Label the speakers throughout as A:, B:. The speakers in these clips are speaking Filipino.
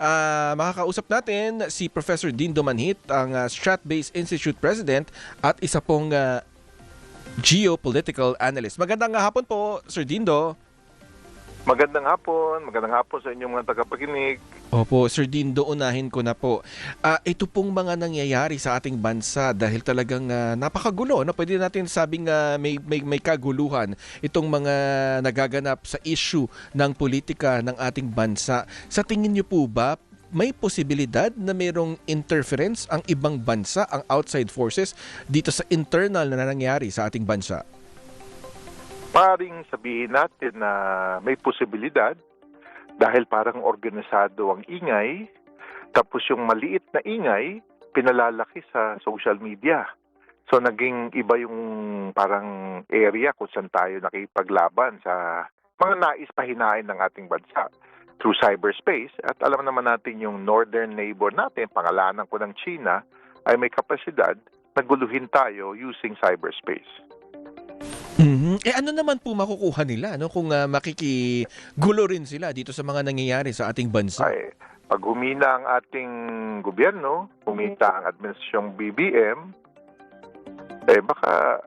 A: Ah, makakausap natin si Professor Dindo Manhit, ang ah, Strat-Based Institute President at isa pong ah, geopolitical analyst. Magandang hapon po, Sir Dindo.
B: Magandang hapon, magandang hapon sa inyong mga tagapakinig.
A: Opo, Sir Dindo, unahin ko na po. Ah, ito pong mga nangyayari sa ating bansa dahil talagang ah, napakagulo. No? Pwede natin sabing ah, may, may, may kaguluhan itong mga nagaganap sa issue ng politika ng ating bansa. Sa tingin niyo po ba, may posibilidad na mayroong interference ang ibang bansa, ang outside forces, dito sa internal na nangyayari sa ating bansa?
B: Paring sabihin natin na may posibilidad dahil parang organisado ang ingay, tapos yung maliit na ingay, pinalalaki sa social media. So naging iba yung parang area kung saan tayo nakipaglaban sa mga nais pahinain ng ating bansa through cyberspace. At alam naman natin yung northern neighbor natin, pangalanan ko ng China, ay may kapasidad na guluhin tayo using cyberspace.
A: Mhm. Eh ano naman po makukuha nila no kung ah, makikigulo rin sila dito sa mga nangyayari sa ating bansa?
B: ay pag humina ang ating gobyerno, humita ang administrasyong BBM, eh baka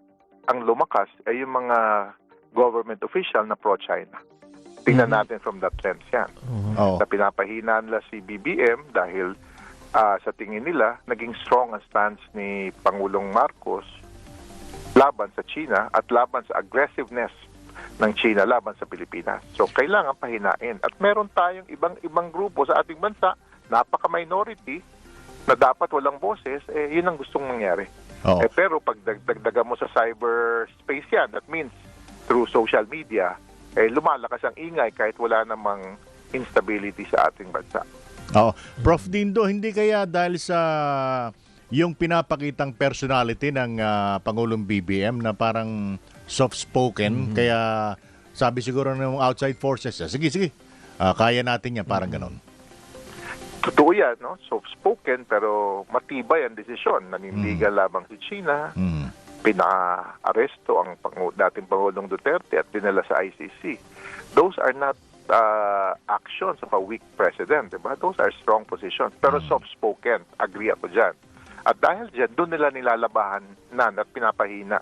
B: ang lumakas ay yung mga government official na pro-China. Tingnan
A: Mhm.
B: natin from that lens yan.
A: Mhm.
C: Oo.
B: Na pinapahina nila si BBM dahil ah, sa tingin nila, naging strong ang stance ni Pangulong Marcos laban sa China at laban sa aggressiveness ng China laban sa Pilipinas. So kailangan pahinain. At meron tayong ibang ibang grupo sa ating bansa, napaka-minority na dapat walang boses, eh yun ang gustong mangyari.
C: Oo.
B: Eh, pero pag dagdagan mo sa cyberspace yan, that means through social media, eh lumalakas ang ingay kahit wala namang instability sa ating bansa.
C: Oo. Prof Dindo, hindi kaya dahil sa yung pinapakitang personality ng ah, Pangulong BBM na parang soft-spoken, kaya sabi siguro ng outside forces, "Ah, sige, sige, ah, kaya natin yan, parang ganon.
B: Totoo yan, no? Soft-spoken pero matibay ang desisyon. Nanindigan lamang si China,
C: Mm.
B: pina-aresto ang Pangu- dating Pangulong Duterte at dinala sa ICC. Those are not uh, actions of a weak president, di ba? Those are strong positions. Pero soft-spoken, agree ako dyan. At dahil dyan, doon nila nilalabahan na at pinapahina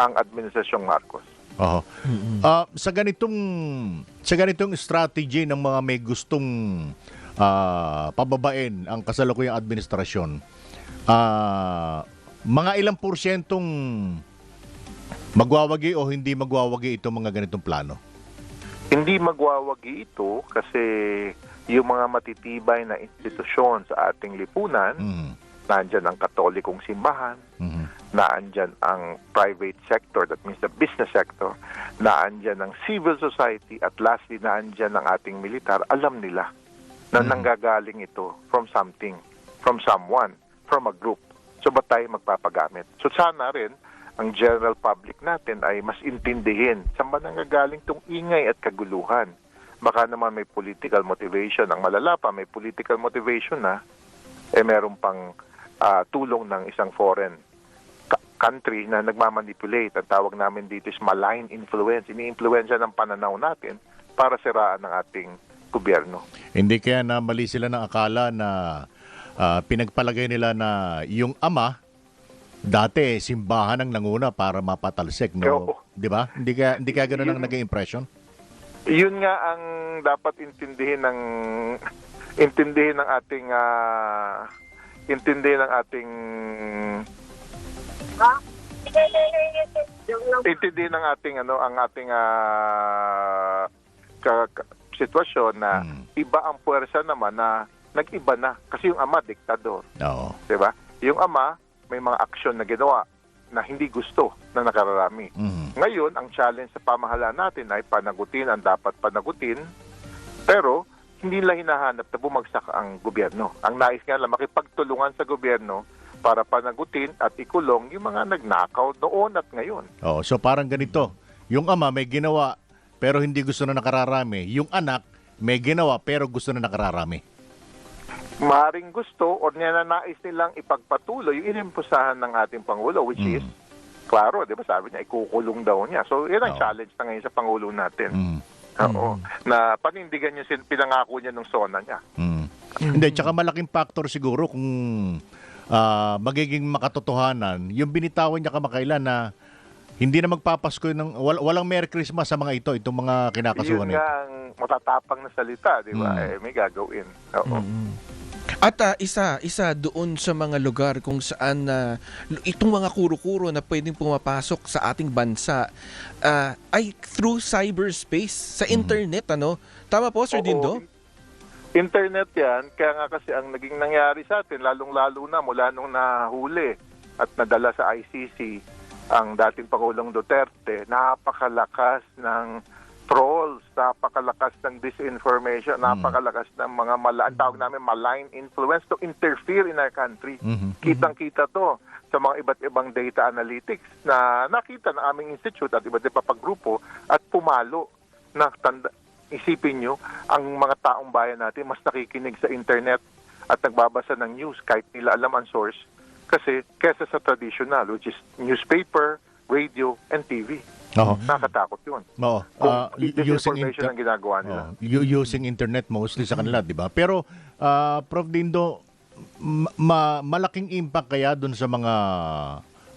B: ang administrasyong Marcos.
C: Oo. Ah, sa ganitong sa ganitong strategy ng mga may gustong ah, pababain ang kasalukuyang administrasyon, ah, mga ilang porsyentong magwawagi o hindi magwawagi itong mga ganitong plano?
B: Hindi magwawagi ito kasi yung mga matitibay na institusyon sa ating lipunan,
C: Mm.
B: Nandyan ang katolikong simbahan,
C: Mhm.
B: naandyan ang private sector, that means the business sector, naandyan ang civil society, at lastly, naandyan ang ating militar, alam nila na
C: Mhm.
B: nanggagaling ito from something, from someone, from a group. So, ba't tayo magpapagamit? So, sana rin, ang general public natin ay mas intindihin saan ba nanggagaling tong ingay at kaguluhan. Baka naman may political motivation. Ang malala pa, may political motivation na eh meron pang ah, tulong ng isang foreign country na nagmamanipulate. Ang tawag namin dito is malign influence. Ini-influensya ng pananaw natin para siraan ng ating gobyerno.
C: Hindi kaya na mali sila ng akala na ah, pinagpalagay nila na yung ama dati simbahan ang nanguna para mapatalsik, no? 'Di ba? Hindi kaya hindi kaya ganoon ang naging impression?
B: Yun nga ang dapat intindihin ng intindihin ng ating ah, intindihin ng ating intindihin ng ating ano ang ating ka- ka- sitwasyon na
C: Mm.
B: iba ang puwersa naman na nag-iba na kasi yung ama diktador
C: Oo.
B: 'di ba yung ama may mga aksyon na ginawa na hindi gusto na nakararami
C: Mhm.
B: ngayon, ang challenge sa pamahalaan natin ay panagutin ang dapat panagutin, pero hindi nila hinahanap na bumagsak ang gobyerno. Ang nais nga lang makipagtulungan sa gobyerno para panagutin at ikulong yung mga nagnakaw noon at ngayon.
C: Oo, so parang ganito. Yung ama may ginawa pero hindi gusto na nakararami. Yung anak may ginawa pero gusto na nakararami.
B: Maring gusto o nais nilang ipagpatuloy yung inimpusahan ng ating Pangulo, which
C: Mm.
B: is, klaro, di ba sabi niya, ikukulong daw niya. So, yan ang
C: Oo.
B: challenge na ngayon sa Pangulo natin.
C: Mm.
B: Oo. Na panindigan niya, sin- pinangako niya ng SONA niya.
C: Mm. Hindi, tsaka malaking factor siguro kung ah, magiging makatotohanan, yung binitawan niya kamakailan na hindi na magpapasko ng wal- walang Merry Christmas sa mga ito, itong mga kinakasuhan
B: Yun
C: nito.
B: nga ang matatapang na salita, di ba?
C: Mm.
B: Eh, may gagawin. Oo.
A: At ah, isa, isa doon sa mga lugar kung saan na itong mga kuro-kuro na pwedeng pumapasok sa ating bansa ah, ay through cyberspace, sa internet, ano? Tama po, Sir
B: Oo.
A: Dindo?
B: Internet yan, kaya nga kasi ang naging nangyari sa atin, lalong-lalo na mula nung nahuli at nadala sa ICC ang dating Pangulong Duterte, napakalakas ng trolls, napakalakas ng disinformation, napakalakas ng mga mala, ang tawag namin malign influence to interfere in our country.
C: Mhm.
B: Kitang-kita to sa mga iba't ibang data analytics na nakita ng aming institute at iba't iba pang grupo at pumalo na tanda, isipin nyo, ang mga taong bayan natin mas nakikinig sa internet at nagbabasa ng news kahit nila alam ang source kasi kesa sa traditional which is newspaper, radio, and TV.
C: Oo.
B: Nakatakot yun.
C: Oo. Y- using
B: disinformation
C: inter-
B: ang ginagawa nila.
C: Oo. Using internet mostly sa kanila, di ba? Pero ah, Prof Dindo, ma- ma- malaking impact kaya dun sa mga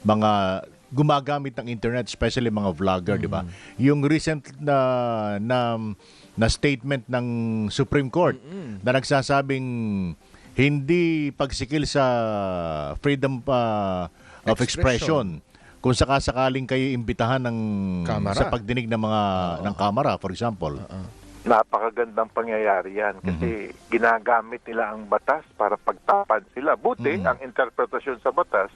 C: mga gumagamit ng internet, especially mga vlogger, di ba? Yung recent na na na statement ng Supreme Court na nagsasabing hindi pagsikil sa freedom pa of
A: Expression.
C: expression kung sakasakaling kayo imbitahan ng
A: Kamara.
C: sa pagdinig ng mga ng kamera for example.
B: napakagandang pangyayari yan kasi ginagamit nila ang batas para pagtapan sila. Buti, ang interpretasyon sa batas,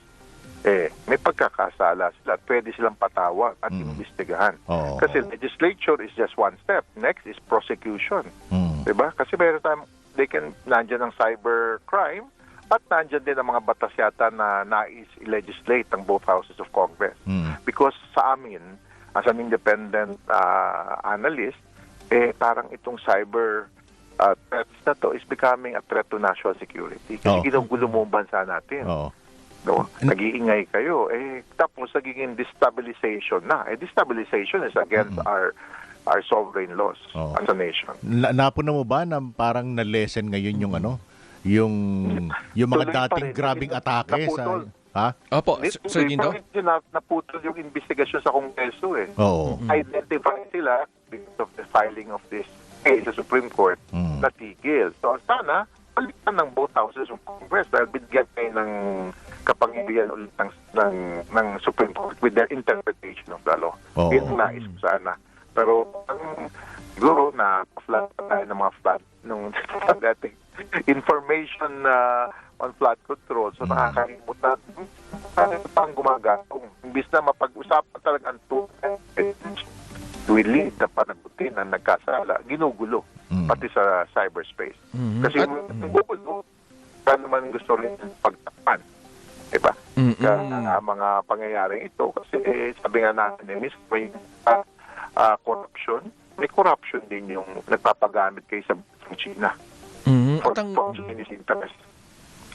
B: eh, may pagkakasala sila at pwede silang patawag at imbestigahan.
C: Oo.
B: Kasi legislature is just one step. Next is prosecution.
C: Mm.
B: Diba? Kasi meron tayong, they can, nandyan ang cyber crime at nandyan din ang mga batas yata na nais i-legislate ng both houses of Congress.
C: Mm.
B: Because sa amin, as an independent uh, analyst, eh parang itong cyber uh, threats na to is becoming a threat to national security. Kasi
C: Oo.
B: ginugulo mo ang bansa natin.
C: Oo.
B: No? Nag-iingay kayo. Eh, tapos nagiging destabilization na. Eh, destabilization is against our our sovereign laws
C: Oo.
B: as a nation.
C: Na, napuna mo ba na parang na-lesson ngayon yung ano? Yung yung mga
B: Tuloy pa
C: dating
B: rin.
C: grabing atake
B: naputol.
C: sa ha?
A: Opo,
B: Hindi-
A: Sir
B: hindi
A: Dindo?
B: pa rin na, naputol yung investigasyon sa Kongreso eh.
C: Oo.
B: Identify sila because of the filing of this case sa Supreme Court
C: Mm.
B: natigil. So sana, balikan ng both houses of Congress dahil binigyan kayo ng kapangyarihan ulit ng, ng, ng Supreme Court with their interpretation of the law.
C: Oo.
B: Yun ang nais ko sana. Pero ang siguro na flat pa tayo ng mga flat nung dating information na on flood control. So nakakalimut na paano ito pang gumagatong. Imbis na mapag-usapan talaga ang tunay willing na panagutin ang nagkasala, ginugulo
C: Mm.
B: pati sa cyberspace.
A: Mhm.
B: Kasi
A: At-
B: gugulo, kaya naman gusto rin pagtapan. Diba?
A: Mm-mm.
B: Kaya ang mga pangyayaring ito, kasi eh, sabi nga natin, eh, miss, may ah, ah, corruption, may corruption din yung nagpapagamit kay sa sa China
A: Mhm.
B: for,
A: At ang.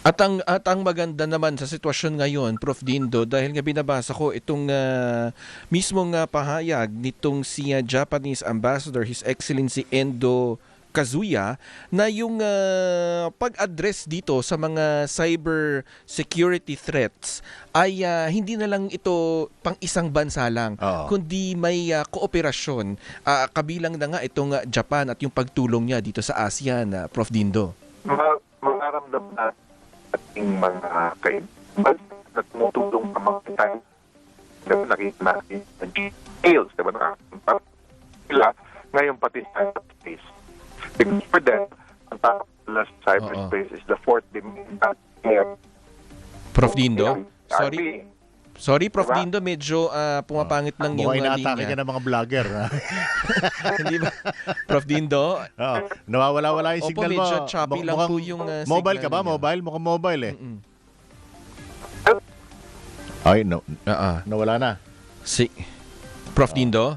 A: At ang at ang maganda naman sa sitwasyon ngayon, Prof Dindo, dahil nga binabasa ko itong ah, mismong ah, pahayag nitong si ah, Japanese Ambassador His Excellency Endo Kazuya na yung ah, pag-address dito sa mga cyber security threats ay ah, hindi na lang ito pang isang bansa lang
C: Oo.
A: kundi may ah, kooperasyon Ah, kabilang na nga itong ah, Japan at yung pagtulong niya dito sa ASEAN ah, Prof Dindo.
B: Ma- mararamdaman natin ating mga kaibigan na tumutulong sa mga tayo na nakita natin ng details, diba na sila ngayon pati sa cyberspace. Because for them, ang tawag nila sa cyberspace is the fourth dimension.
A: Prof Dindo, sorry.
B: RP,
A: Sorry, Prof.
B: Diba?
A: Dindo, medyo ah, pumapangit lang yung
C: Mukhang
A: uh,
C: inaatake ka
A: linya.
C: ng mga vlogger. ha?
A: Hindi ba? Prof. Dindo,
C: Oo. Nawawala-wala yung
A: Opo,
C: signal mo.
A: medyo choppy
C: Muk-
A: lang
C: mukhang-
A: po yung, uh,
C: Mobile ka
A: signal
C: ba?
A: niya.
C: Mobile? Mukhang mobile eh.
A: Mm-mm.
C: Ay, no,
A: ah, ah.
C: nawala na.
A: si Prof. Dindo,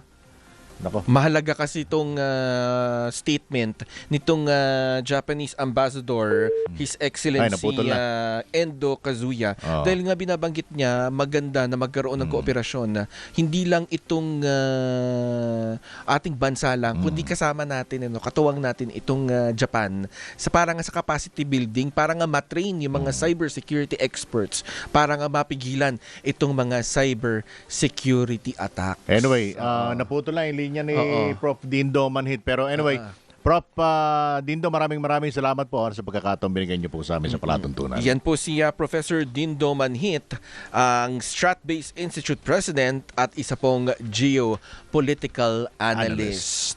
C: Nako.
A: Mahalaga kasi itong ah, statement nitong ah, Japanese ambassador, His
C: Ay,
A: Excellency
C: naputol na.
A: ah, Endo Kazuya.
C: Oo.
A: Dahil nga binabanggit niya, maganda na magkaroon ng kooperasyon na hindi lang itong ah, ating bansa lang, kundi kasama natin, ano, katuwang natin itong ah, Japan sa para nga sa capacity building, para nga matrain yung mga cybersecurity experts, para nga mapigilan itong mga cyber security attacks.
C: Anyway, ah, naputol lang yung linya ni
A: Oo.
C: Prof. Dindo Manhit. Pero anyway,
A: Ah.
C: Prof. ah, Dindo, maraming maraming salamat po ah, sa pagkakataon binigay niyo po sa amin sa palatuntunan.
A: Yan po si ah, Professor Dindo Manhit, ang Strat-Based Institute President at isa pong geopolitical analyst.